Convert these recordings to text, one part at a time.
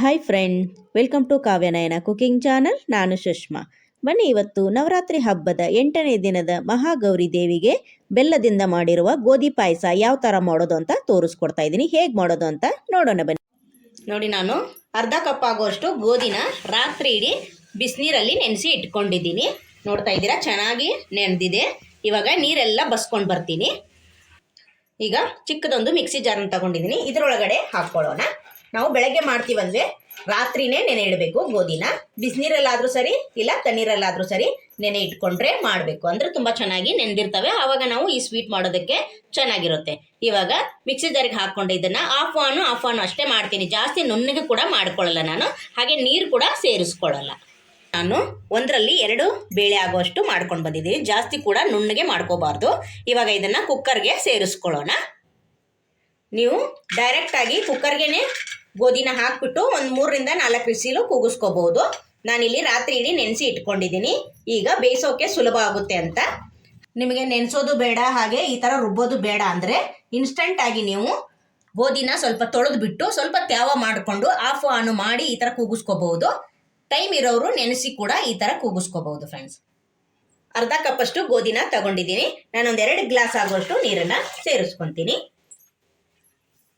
Hi friend welcome to Kavyanayana cooking channel ನಾನು ಸುಷ್ಮಾ. ಬನ್ನಿ ಇವತ್ತು ನವರಾತ್ರಿ ಹಬ್ಬದ ಎಂಟನೇ ದಿನದ ಮಹಾಗೌರಿ ದೇವಿಗೆ ಬೆಲ್ಲದಿಂದ ಮಾಡಿರುವ ಗೋಧಿ ಪಾಯಸ ಯಾವ ಥರ ಮಾಡೋದು ಅಂತ ತೋರಿಸ್ಕೊಡ್ತಾ ಇದ್ದೀನಿ. ಹೇಗೆ ಮಾಡೋದು ಅಂತ ನೋಡೋಣ ಬನ್ನಿ. ನೋಡಿ ನಾನು ಅರ್ಧ ಕಪ್ ಆಗುವಷ್ಟು ಗೋಧಿನ ರಾತ್ರಿ ಇಡೀ ಬಿಸಿನೀರಲ್ಲಿ ನೆನೆಸಿ ಇಟ್ಕೊಂಡಿದ್ದೀನಿ. ನೋಡ್ತಾ ಇದ್ದೀರಾ? ಚೆನ್ನಾಗಿ ನೆನೆದಿದೆ. ಇವಾಗ ನೀರೆಲ್ಲ ಬಸ್ಕೊಂಡು ಬರ್ತೀನಿ. ಈಗ ಚಿಕ್ಕದೊಂದು ಮಿಕ್ಸಿ ಜಾರನ್ನು ತಗೊಂಡಿದ್ದೀನಿ. ಇದರೊಳಗಡೆ ಹಾಕ್ಕೊಳ್ಳೋಣ. ನಾವು ಬೆಳಗ್ಗೆ ಮಾಡ್ತೀವಂದ್ರೆ ರಾತ್ರಿನೇ ನೆನೆ ಇಡಬೇಕು ಗೋಧಿನ. ಬಿಸಿನೀರಲ್ಲಾದರೂ ಸರಿ, ಇಲ್ಲ ತಣ್ಣೀರಲ್ಲಾದರೂ ಸರಿ ನೆನೆ ಇಟ್ಕೊಂಡ್ರೆ ಮಾಡಬೇಕು. ಅಂದರೆ ತುಂಬ ಚೆನ್ನಾಗಿ ನೆನೆದಿರ್ತವೆ ಆವಾಗ ನಾವು ಈ ಸ್ವೀಟ್ ಮಾಡೋದಕ್ಕೆ ಚೆನ್ನಾಗಿರುತ್ತೆ. ಇವಾಗ ಮಿಕ್ಸಿ ಜಾರಿಗೆ ಹಾಕ್ಕೊಂಡೆ ಇದನ್ನು ಆಫ್ ಆನು ಆಫ್ ಆನು ಅಷ್ಟೇ ಮಾಡ್ತೀನಿ. ಜಾಸ್ತಿ ನುಣ್ಣಗೆ ಕೂಡ ಮಾಡ್ಕೊಳ್ಳಲ್ಲ ನಾನು. ಹಾಗೆ ನೀರು ಕೂಡ ಸೇರಿಸ್ಕೊಳ್ಳಲ್ಲ. ನಾನು ಒಂದರಲ್ಲಿ ಎರಡು ಬೇಳೆ ಆಗುವಷ್ಟು ಮಾಡ್ಕೊಂಡು ಬಂದಿದ್ದೀನಿ. ಜಾಸ್ತಿ ಕೂಡ ನುಣ್ಣಗೆ ಮಾಡ್ಕೋಬಾರ್ದು. ಇವಾಗ ಇದನ್ನು ಕುಕ್ಕರ್ಗೆ ಸೇರಿಸ್ಕೊಳ್ಳೋಣ. ನೀವು ಡೈರೆಕ್ಟಾಗಿ ಕುಕ್ಕರ್ಗೆನೆ ಗೋಧಿನ ಹಾಕ್ಬಿಟ್ಟು ಒಂದು ಮೂರರಿಂದ ನಾಲ್ಕು ಬಿಸಿಲು ಕೂಗಿಸ್ಕೋಬಹುದು. ನಾನಿಲ್ಲಿ ರಾತ್ರಿ ಇಡೀ ನೆನೆಸಿ ಇಟ್ಕೊಂಡಿದ್ದೀನಿ. ಈಗ ಬೇಯಿಸೋಕೆ ಸುಲಭ ಆಗುತ್ತೆ ಅಂತ. ನಿಮಗೆ ನೆನೆಸೋದು ಬೇಡ, ಹಾಗೆ ಈ ಥರ ರುಬ್ಬೋದು ಬೇಡ ಅಂದರೆ ಇನ್ಸ್ಟಂಟ್ ಆಗಿ ನೀವು ಗೋಧಿನ ಸ್ವಲ್ಪ ತೊಳೆದು ಬಿಟ್ಟು ಸ್ವಲ್ಪ ತ್ಯಾವ ಮಾಡಿಕೊಂಡು ಆಫ್ ಆನ್ ಮಾಡಿ ಈ ಥರ ಕೂಗಿಸ್ಕೋಬಹುದು. ಟೈಮ್ ಇರೋರು ನೆನೆಸಿ ಕೂಡ ಈ ಥರ ಕೂಗಿಸ್ಕೋಬಹುದು ಫ್ರೆಂಡ್ಸ್ ಅರ್ಧ ಕಪ್ಪಷ್ಟು ಗೋಧಿನ ತಗೊಂಡಿದ್ದೀನಿ. ನಾನೊಂದು ಎರಡು ಗ್ಲಾಸ್ ಆಗುವಷ್ಟು ನೀರನ್ನು ಸೇರಿಸ್ಕೊತೀನಿ.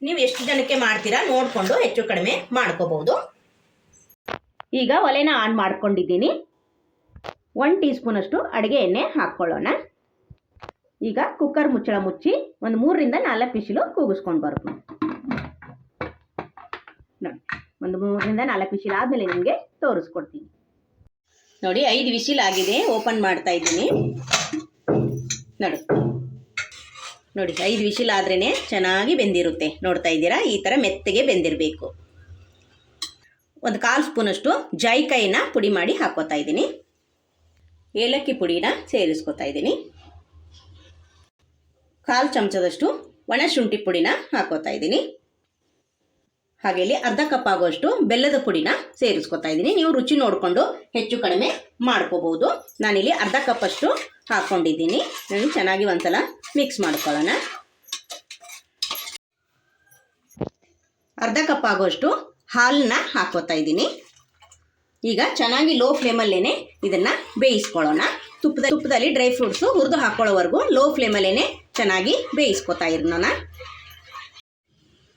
ನೀವು ಎಷ್ಟು ಜನಕ್ಕೆ ಮಾಡ್ತೀರಾ ನೋಡಿಕೊಂಡು ಹೆಚ್ಚು ಕಡಿಮೆ ಮಾಡ್ಕೋಬಹುದು. ಈಗ ಒಲೆನ ಆನ್ ಮಾಡ್ಕೊಂಡಿದ್ದೀನಿ. ಒನ್ ಟೀ ಸ್ಪೂನಷ್ಟು ಅಡುಗೆ ಎಣ್ಣೆ ಹಾಕ್ಕೊಳ್ಳೋಣ. ಈಗ ಕುಕ್ಕರ್ ಮುಚ್ಚಳ ಮುಚ್ಚಿ ಒಂದು ಮೂರರಿಂದ ನಾಲ್ಕು ವಿಶಿಲು ಕೂಗಿಸ್ಕೊಂಡು ಬರುತ್ತೆ ನೋಡಿ, ಒಂದು ಮೂರರಿಂದ ನಾಲ್ಕು ವಿಶಿಲ್ ಆದಮೇಲೆ ನಿಮಗೆ ತೋರಿಸ್ಕೊಡ್ತೀನಿ. ನೋಡಿ, ಐದು ವಿಶಿಲ್ ಆಗಿದೆ ಓಪನ್ ಮಾಡ್ತಾ ಇದ್ದೀನಿ. ನೋಡಿ ನೋಡಿ ಐದು ವಿಶಿಲ್ ಆದ್ರೇ ಚೆನ್ನಾಗಿ ಬೆಂದಿರುತ್ತೆ. ನೋಡ್ತಾ ಇದ್ದೀರಾ? ಈ ಥರ ಮೆತ್ತಗೆ ಬೆಂದಿರಬೇಕು. ಒಂದು ಕಾಲು ಸ್ಪೂನಷ್ಟು ಜಾಯಿಕಾಯಿನ ಪುಡಿ ಮಾಡಿ ಹಾಕೋತಾ ಇದ್ದೀನಿ. ಏಲಕ್ಕಿ ಪುಡಿನ ಸೇರಿಸ್ಕೊತಾ ಇದ್ದೀನಿ. ಕಾಲು ಚಮಚದಷ್ಟು ಒಣ ಶುಂಠಿ ಪುಡಿನ ಹಾಕೋತಾ ಇದ್ದೀನಿ. ಹಾಗೆ ಇಲ್ಲಿ ಅರ್ಧ ಕಪ್ ಆಗುವಷ್ಟು ಬೆಲ್ಲದ ಪುಡಿನ ಸೇರಿಸ್ಕೊತಾ ಇದ್ದೀನಿ. ನೀವು ರುಚಿ ನೋಡಿಕೊಂಡು ಹೆಚ್ಚು ಕಡಿಮೆ ಮಾಡ್ಕೋಬಹುದು. ನಾನಿಲ್ಲಿ ಅರ್ಧ ಕಪ್ಪಷ್ಟು ಹಾಕ್ಕೊಂಡಿದ್ದೀನಿ ನಾನು ಚೆನ್ನಾಗಿ ಒಂದ್ಸಲ ಮಿಕ್ಸ್ ಮಾಡ್ಕೊಳ್ಳೋಣ. ಅರ್ಧ ಕಪ್ ಆಗುವಷ್ಟು ಹಾಲನ್ನ ಹಾಕೋತಾ ಇದ್ದೀನಿ. ಈಗ ಚೆನ್ನಾಗಿ ಲೋ ಫ್ಲೇಮಲ್ಲೇ ಇದನ್ನು ಬೇಯಿಸ್ಕೊಳ್ಳೋಣ. ತುಪ್ಪದ ತುಪ್ಪದಲ್ಲಿ ಡ್ರೈ ಫ್ರೂಟ್ಸು ಹುರಿದು ಹಾಕೊಳ್ಳೋವರೆಗೂ ಲೋ ಫ್ಲೇಮಲ್ಲೇ ಚೆನ್ನಾಗಿ ಬೇಯಿಸ್ಕೊತಾ ಇರೋಣ.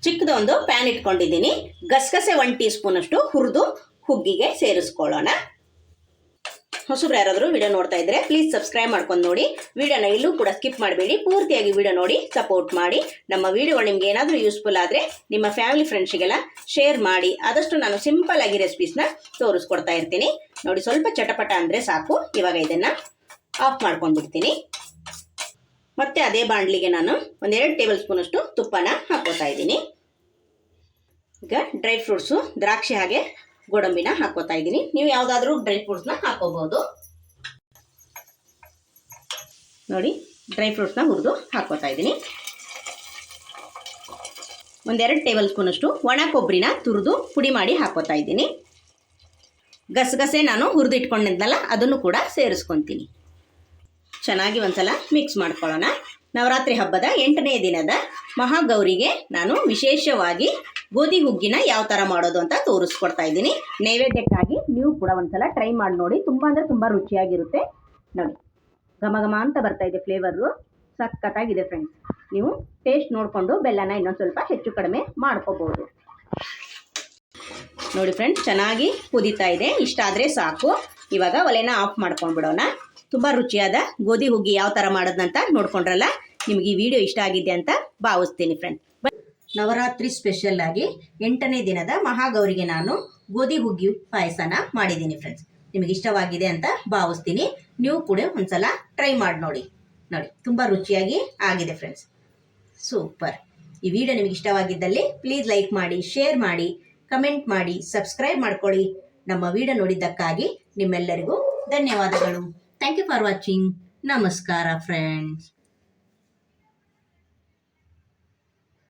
ಚಿಕ್ಕದೊಂದು ಪ್ಯಾನ್ ಇಟ್ಕೊಂಡಿದ್ದೀನಿ. ಗಸಗಸೆ ಒನ್ ಟೀ ಸ್ಪೂನಷ್ಟು ಹುರಿದು ಹುಗ್ಗಿಗೆ ಸೇರಿಸ್ಕೊಳ್ಳೋಣ. ಹೊಸಬ್ರು ಯಾರಾದರೂ ವಿಡಿಯೋ ನೋಡ್ತಾ ಇದ್ರೆ ಪ್ಲೀಸ್ ಸಬ್ಸ್ಕ್ರೈಬ್ ಮಾಡ್ಕೊಂಡು ನೋಡಿ. ವಿಡಿಯೋನ ಇಲ್ಲೂ ಕೂಡ ಸ್ಕಿಪ್ ಮಾಡಬೇಡಿ. ಪೂರ್ತಿಯಾಗಿ ವಿಡಿಯೋ ನೋಡಿ ಸಪೋರ್ಟ್ ಮಾಡಿ. ನಮ್ಮ ವಿಡಿಯೋಗಳು ನಿಮ್ಗೆ ಏನಾದರೂ ಯೂಸ್ಫುಲ್ ಆದರೆ ನಿಮ್ಮ ಫ್ಯಾಮಿಲಿ ಫ್ರೆಂಡ್ಸಿಗೆಲ್ಲ ಶೇರ್ ಮಾಡಿ. ಆದಷ್ಟು ನಾನು ಸಿಂಪಲ್ ಆಗಿ ರೆಸಿಪೀಸ್ನ ತೋರಿಸ್ಕೊಡ್ತಾ ಇರ್ತೀನಿ. ನೋಡಿ, ಸ್ವಲ್ಪ ಚಟಪಟ ಅಂದರೆ ಸಾಕು. ಇವಾಗ ಇದನ್ನು ಆಫ್ ಮಾಡ್ಕೊಂಡ್ಬಿಡ್ತೀನಿ ಮತ್ತೆ ಅದೇ ಬಾಣಲಿಗೆ ನಾನು ಒಂದೆರಡು ಟೇಬಲ್ ಸ್ಪೂನಷ್ಟು ತುಪ್ಪನ ಹಾಕೋತಾ ಇದ್ದೀನಿ. ಈಗ ಡ್ರೈ ಫ್ರೂಟ್ಸು ದ್ರಾಕ್ಷಿ ಹಾಗೆ ಗೋಡಂಬಿನ ಹಾಕೋತಾ ಇದ್ದೀನಿ. ನೀವು ಯಾವುದಾದ್ರೂ ಡ್ರೈ ಫ್ರೂಟ್ಸ್ನ ಹಾಕೋಬಹುದು. ನೋಡಿ ಡ್ರೈ ಫ್ರೂಟ್ಸ್ನ ಹುರಿದು ಹಾಕೋತಾ ಇದ್ದೀನಿ. ಒಂದೆರಡು ಟೇಬಲ್ ಸ್ಪೂನಷ್ಟು ಒಣ ಕೊಬ್ಬರಿನ ತುರಿದು ಪುಡಿ ಮಾಡಿ ಹಾಕೋತಾ ಇದ್ದೀನಿ. ಗಸಗಸೆ ನಾನು ಹುರಿದು ಇಟ್ಕೊಂಡಿದ್ನಲ್ಲ, ಅದನ್ನು ಕೂಡ ಸೇರಿಸ್ಕೊತೀನಿ. ಚೆನ್ನಾಗಿ ಒಂದ್ಸಲ ಮಿಕ್ಸ್ ಮಾಡ್ಕೊಳ್ಳೋಣ. ನವರಾತ್ರಿ ಹಬ್ಬದ ಎಂಟನೇ ದಿನದ ಮಹಾಗೌರಿಗೆ ನಾನು ವಿಶೇಷವಾಗಿ ಗೋಧಿ ಹುಗ್ಗಿನ ಯಾವ ಥರ ಮಾಡೋದು ಅಂತ ತೋರಿಸ್ಕೊಡ್ತಾ ಇದ್ದೀನಿ. ನೈವೇದ್ಯಕ್ಕಾಗಿ ನೀವು ಕೂಡ ಒಂದ್ಸಲ ಟ್ರೈ ಮಾಡಿ ನೋಡಿ. ತುಂಬ ಅಂದರೆ ತುಂಬ ರುಚಿಯಾಗಿರುತ್ತೆ. ನೋಡಿ, ಘಮ ಘಮ ಅಂತ ಬರ್ತಾ ಇದೆ ಫ್ಲೇವರು ಸಖತ್ತಾಗಿದೆ ಫ್ರೆಂಡ್ಸ್ ನೀವು ಟೇಸ್ಟ್ ನೋಡಿಕೊಂಡು ಬೆಲ್ಲನ ಇನ್ನೊಂದು ಸ್ವಲ್ಪ ಹೆಚ್ಚು ಕಡಿಮೆ ಮಾಡ್ಕೋಬೋದು. ನೋಡಿ ಫ್ರೆಂಡ್ಸ್ ಚೆನ್ನಾಗಿ ಕುದೀತಾ ಇದೆ. ಇಷ್ಟ ಆದ್ರೆ ಸಾಕು. ಇವಾಗ ಒಲೆನ ಆಫ್ ಮಾಡ್ಕೊಂಡು ಬಿಡೋಣ ತುಂಬ ರುಚಿಯಾದ ಗೋಧಿ ಹುಗ್ಗಿ ಯಾವ ಥರ ಮಾಡೋದಂತ ನೋಡ್ಕೊಂಡ್ರಲ್ಲ? ನಿಮಗೆ ಈ ವಿಡಿಯೋ ಇಷ್ಟ ಆಗಿದೆ ಅಂತ ಭಾವಿಸ್ತೀನಿ ಫ್ರೆಂಡ್ ನವರಾತ್ರಿ ಸ್ಪೆಷಲ್ ಆಗಿ ಎಂಟನೇ ದಿನದ ಮಹಾಗೌರಿಗೆ ನಾನು ಗೋಧಿ ಹುಗ್ಗಿ ಪಾಯಸನ ಮಾಡಿದ್ದೀನಿ ಫ್ರೆಂಡ್ಸ್ ನಿಮಗೆ ಇಷ್ಟವಾಗಿದೆ ಅಂತ ಭಾವಿಸ್ತೀನಿ. ನೀವು ಕೂಡ ಒಂದ್ಸಲ ಟ್ರೈ ಮಾಡಿ ನೋಡಿ. ನೋಡಿ, ತುಂಬ ರುಚಿಯಾಗಿ ಆಗಿದೆ ಫ್ರೆಂಡ್ಸ್ ಸೂಪರ್ ಈ ವಿಡಿಯೋ ನಿಮಗೆ ಇಷ್ಟವಾಗಿದ್ದಲ್ಲಿ ಪ್ಲೀಸ್ ಲೈಕ್ ಮಾಡಿ ಶೇರ್ ಮಾಡಿ ಕಮೆಂಟ್ ಮಾಡಿ ಸಬ್ಸ್ಕ್ರೈಬ್ ಮಾಡ್ಕೊಳ್ಳಿ. ನಮ್ಮ ವಿಡಿಯೋ ನೋಡಿದ್ದಕ್ಕಾಗಿ ನಿಮ್ಮೆಲ್ಲರಿಗೂ ಧನ್ಯವಾದಗಳು. ಥ್ಯಾಂಕ್ ಯು ಫಾರ್ ವಾಚಿಂಗ್ ನಮಸ್ಕಾರ ಫ್ರೆಂಡ್ಸ್